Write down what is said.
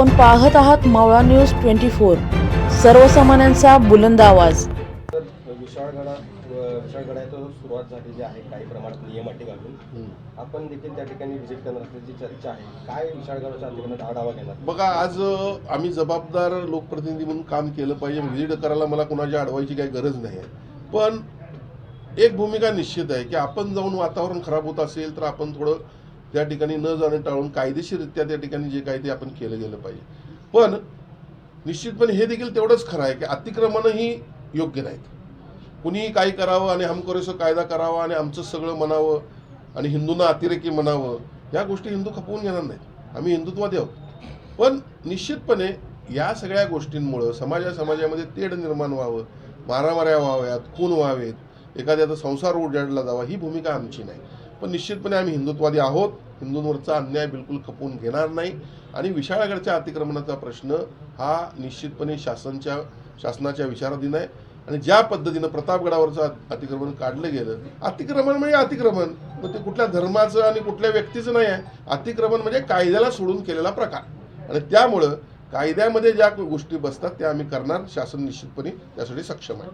आपण पाहत आहात मावळा न्यूज ट्वेंटी फोर. सर्वसामान्यांचा बुलंद आवाज. तर विशाळगडा विशाळगडाचं सुरुवात झालेली आहे काही प्रमाणात नियम अटी घालून. आपण देखील त्या ठिकाणी व्हिजिट करणार असल्याची चर्चा आहे. काय विशाळगडाच्या अतिक्रमणात आढावा घेणार? बघा आज आम्ही जबाबदार लोकप्रतिनिधी म्हणून काम केलं पाहिजे. व्हिजिट करायला मला कुणाच्या अडवायची काही गरज नाही पण एक भूमिका निश्चित आहे की आपण जाऊन वातावरण खराब होत असेल तर आपण थोडं त्या ठिकाणी न जाणं टाळून कायदेशीररित्या त्या ठिकाणी जे काही ते आपण केलं गेलं पाहिजे. पण निश्चितपणे हे देखील तेवढंच खरं आहे की अतिक्रमणही योग्य नाहीत. कुणीही काही करावं आणि हमकोरेसो कायदा करावा आणि आमचं सगळं म्हणावं आणि हिंदूंना अतिरेकी म्हणावं या गोष्टी हिंदू खपवून घेणार नाहीत. आम्ही हिंदुत्वादी आहोत. पण निश्चितपणे या सगळ्या गोष्टींमुळं समाजा समाजामध्ये तेढ निर्माण व्हावं मारामाऱ्या व्हाव्यात खून व्हावेत एखाद्याचा संसार उजाडला जावा ही भूमिका आमची नाही. पण निश्चितपणे आम्ही हिंदुत्वादी आहोत. हिंदूंवरचा अन्याय बिलकुल खपवून घेणार नाही. आणि विशाळगडच्या अतिक्रमणाचा प्रश्न हा निश्चितपणे शासनच्या शासनाच्या विचाराधीन आहे. आणि ज्या पद्धतीनं प्रतापगडावरचं अतिक्रमण काढलं गेलं अतिक्रमण म्हणजे अतिक्रमण. मग ते कुठल्या धर्माचं आणि कुठल्या व्यक्तीचं नाही आहे. अतिक्रमण म्हणजे कायद्याला सोडून केलेला प्रकार. आणि त्यामुळं कायद्यामध्ये ज्या गोष्टी बसतात त्या आम्ही करणार. शासन निश्चितपणे त्यासाठी सक्षम आहे.